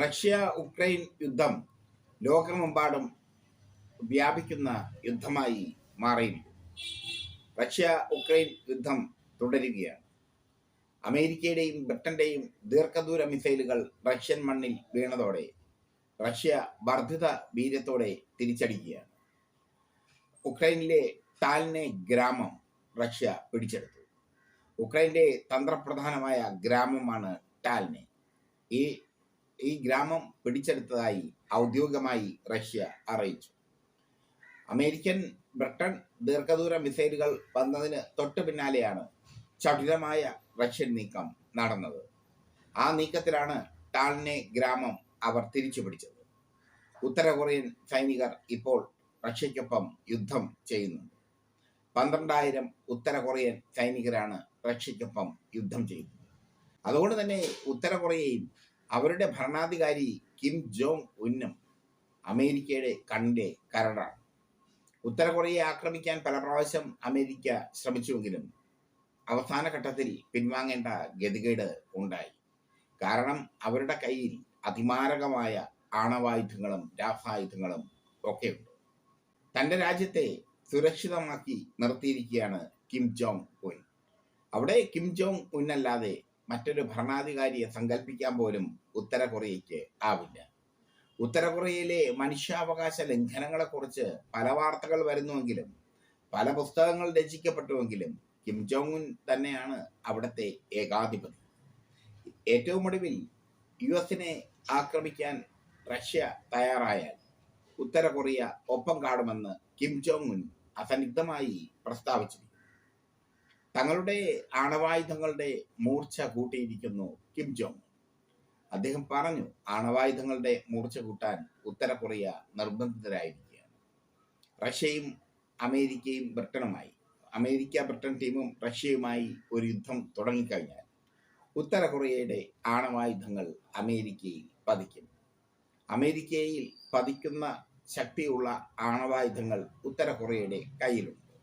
Russia Ukraine യുദ്ധം ലോകമെമ്പാടും വ്യാപിക്കുന്ന യുദ്ധമായി മാറിയിരിക്കും റഷ്യ ഉക്രൈൻ യുദ്ധം തുടരുകയാണ്. അമേരിക്കയുടെയും ബ്രിട്ടന്റെയും ദീർഘദൂര മിസൈലുകൾ റഷ്യൻ മണ്ണിൽ വീണതോടെ റഷ്യ വർദ്ധിത വീര്യത്തോടെ തിരിച്ചടിക്കുകയാണ്. ഉക്രൈനിലെ ടാൽനെ ഗ്രാമം റഷ്യ പിടിച്ചെടുത്തു. ഉക്രൈന്റെ തന്ത്രപ്രധാനമായ ഗ്രാമമാണ് ടാൽനെ. ഈ ഈ ഗ്രാമം പിടിച്ചെടുത്തതായി ഔദ്യോഗികമായി റഷ്യ അറിയിച്ചു. അമേരിക്കൻ ബ്രിട്ടൻ ദീർഘദൂര മിസൈലുകൾ വന്നതിന് തൊട്ടു പിന്നാലെയാണ് ചടുലമായ റഷ്യൻ നീക്കം നടന്നത്. ആ നീക്കത്തിലാണ് ടാൽനെ ഗ്രാമം അവർ തിരിച്ചു പിടിച്ചത് ഉത്തര കൊറിയൻ സൈനികർ ഇപ്പോൾ റഷ്യയ്ക്കൊപ്പം യുദ്ധം ചെയ്യുന്നുണ്ട്. പന്ത്രണ്ടായിരം ഉത്തര കൊറിയൻ സൈനികരാണ് റഷ്യയ്ക്കൊപ്പം യുദ്ധം ചെയ്യുന്നത്. അതുകൊണ്ട് തന്നെ ഉത്തര കൊറിയയും അവരുടെ ഭരണാധികാരി കിം ജോങ് ഉന്നും അമേരിക്കയുടെ കണ്ണിന്റെ കരടാണ്. ഉത്തര കൊറിയയെ ആക്രമിക്കാൻ പല പ്രാവശ്യം അമേരിക്ക ശ്രമിച്ചുവെങ്കിലും അവസാന ഘട്ടത്തിൽ പിൻവാങ്ങേണ്ട ഗതികേട് ഉണ്ടായി. കാരണം അവരുടെ കയ്യിൽ അതിമാരകമായ ആണവായുധങ്ങളും രാസായുധങ്ങളും ഒക്കെയുണ്ട്. തന്റെ രാജ്യത്തെ സുരക്ഷിതമാക്കി നിർത്തിയിരിക്കുകയാണ് കിം ജോങ് ഉൻ. അവിടെ കിം ജോങ് ഉൻ അല്ലാതെ മറ്റൊരു ഭരണാധികാരിയെ സങ്കല്പിക്കാൻ പോലും ഉത്തര കൊറിയയ്ക്ക് ആവില്ല. ഉത്തര കൊറിയയിലെ മനുഷ്യാവകാശ ലംഘനങ്ങളെക്കുറിച്ച് പല വാർത്തകൾ വരുന്നുവെങ്കിലും പല പുസ്തകങ്ങൾ രചിക്കപ്പെട്ടുവെങ്കിലും കിം ജോങ് ഉൻ തന്നെയാണ് അവിടുത്തെ ഏകാധിപതി. ഏറ്റവും ഒടുവിൽ യു എസിനെ ആക്രമിക്കാൻ റഷ്യ തയ്യാറായാൽ ഉത്തര കൊറിയ ഒപ്പം കാണുമെന്ന് കിം ജോങ് ഉൻ അസന്നിഗ്ധമായി പ്രസ്താവിച്ചിരിക്കുന്നു. തങ്ങളുടെ ആണവായുധങ്ങളുടെ മൂർച്ച കൂട്ടിയിരിക്കുന്നു കിം ജോങ് അദ്ദേഹം പറഞ്ഞു ആണവായുധങ്ങളുടെ മൂർച്ച കൂട്ടാൻ ഉത്തര കൊറിയ നിർബന്ധിതരായിരിക്കുകയാണ്. റഷ്യയും അമേരിക്കയും ബ്രിട്ടനുമായി അമേരിക്ക ബ്രിട്ടൻ ടീമും റഷ്യയുമായി ഒരു യുദ്ധം തുടങ്ങിക്കഴിഞ്ഞാൽ ഉത്തര കൊറിയയുടെ ആണവായുധങ്ങൾ അമേരിക്കയിൽ പതിക്കും. അമേരിക്കയിൽ പതിക്കുന്ന ശക്തിയുള്ള ആണവായുധങ്ങൾ ഉത്തര കൊറിയയുടെ കയ്യിലുണ്ട്.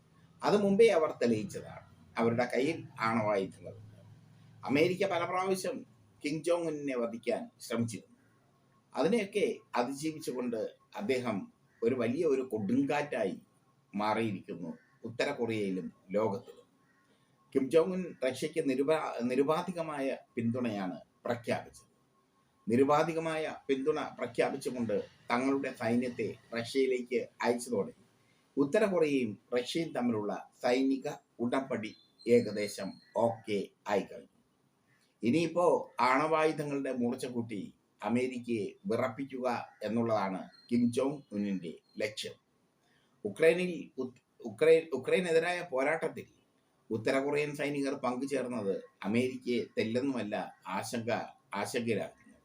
അത് മുമ്പേ അവർ തെളിയിച്ചതാണ്. അവരുടെ കയ്യിൽ ആണവായുധങ്ങളുണ്ട് അമേരിക്ക പല പ്രാവശ്യം കിങ് ജോങ് ഉന്നിനെ വധിക്കാൻ ശ്രമിച്ചിരുന്നു. അതിനെയൊക്കെ അതിജീവിച്ചുകൊണ്ട് അദ്ദേഹം ഒരു വലിയ ഒരു കൊടുങ്കാറ്റായി മാറിയിരിക്കുന്നു ഉത്തര കൊറിയയിലും ലോകത്തിലും. കിം ജോങ് റഷ്യയ്ക്ക് നിരുപാ നിരുപാധികമായ പിന്തുണയാണ് പ്രഖ്യാപിച്ചത്. നിരുപാധികമായ പിന്തുണ പ്രഖ്യാപിച്ചുകൊണ്ട് തങ്ങളുടെ സൈന്യത്തെ റഷ്യയിലേക്ക് അയച്ചതോടെ ഉത്തര കൊറിയയും റഷ്യയും തമ്മിലുള്ള സൈനിക ഉടമ്പടി ഏകദേശം ഓക്കെ ആയി കഴിഞ്ഞു ഇനിയിപ്പോ ആണവായുധങ്ങളുടെ മൂർച്ച കൂട്ടി അമേരിക്കയെ വിറപ്പിക്കുക എന്നുള്ളതാണ് കിം ജോങ് ഉന്നിന്റെ ലക്ഷ്യം. ഉക്രൈനിൽ ഉക്രൈൻ ഉക്രൈനെതിരായ പോരാട്ടത്തിൽ ഉത്തര കൊറിയൻ സൈനികർ പങ്കുചേർന്നത് അമേരിക്കയെ തെല്ലെന്നുമല്ല ആശങ്ക ആശങ്കയിലാക്കുന്നത്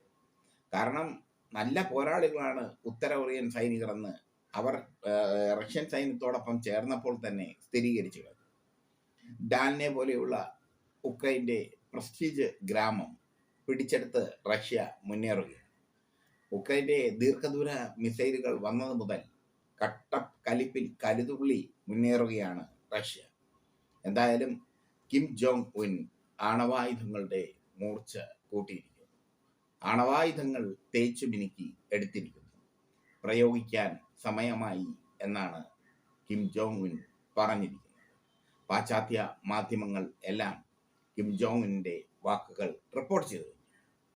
കാരണം നല്ല പോരാളികളാണ് ഉത്തര കൊറിയൻ സൈനികർ എന്ന് അവർ റഷ്യൻ സൈന്യത്തോടൊപ്പം ചേർന്നപ്പോൾ തന്നെ സ്ഥിരീകരിച്ചു ഡാലിനെ പോലെയുള്ള ഉക്രൈന്റെ പ്രസ്റ്റീജ് ഗ്രാമം പിടിച്ചെടുത്ത് റഷ്യ മുന്നേറുകയാണ്. ഉക്രൈന്റെ ദീർഘദൂര മിസൈലുകൾ വന്നത് മുതൽ കട്ട കലിപ്പിൽ കരുതുള്ളി മുന്നേറുകയാണ് റഷ്യ. എന്തായാലും കിം ജോങ് ഉൻ ആണവായുധങ്ങളുടെ മൂർച്ച കൂട്ടിയിരിക്കുന്നു. ആണവായുധങ്ങൾ തേച്ചു മിനുക്കി എടുത്തിരിക്കുന്നു. പ്രയോഗിക്കാൻ സമയമായി എന്നാണ് കിം ജോങ് ഉൻ പറഞ്ഞിരിക്കുന്നത്. പാശ്ചാത്യ മാധ്യമങ്ങൾ എല്ലാം കിം ജോങ്ങിന്റെ വാക്കുകൾ റിപ്പോർട്ട് ചെയ്തു.